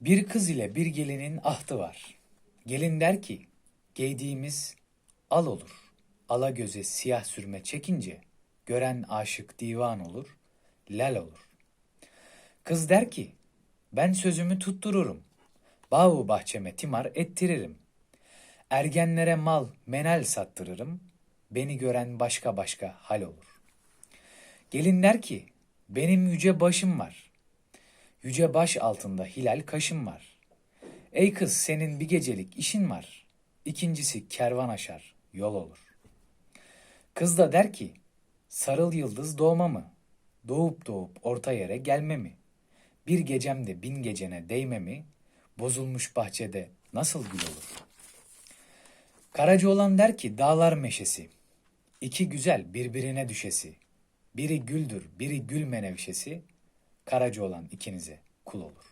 Bir kız ile bir gelinin ahtı var. Gelin der ki, giydiğimiz al olur. Ala göze siyah sürme çekince, gören aşık divan olur, lal olur. Kız der ki, ben sözümü tuttururum. Bağı bahçeme timar ettiririm. Ergenlere mal, menal sattırırım. Beni gören başka başka hal olur. Gelin der ki, benim yüce başım var. Yüce baş altında hilal kaşım var. Ey kız senin bir gecelik işin var. İkincisi kervan aşar, yol olur. Kız da der ki, sarıl yıldız doğma mı? Doğup doğup orta yere gelme mi? Bir gecemde bin gecene değme mi? Bozulmuş bahçede nasıl gül olur? Karaca olan der ki dağlar meşesi. İki güzel birbirine düşesi. Biri güldür, biri gül menevşesi. Karaca olan ikinize kul olur.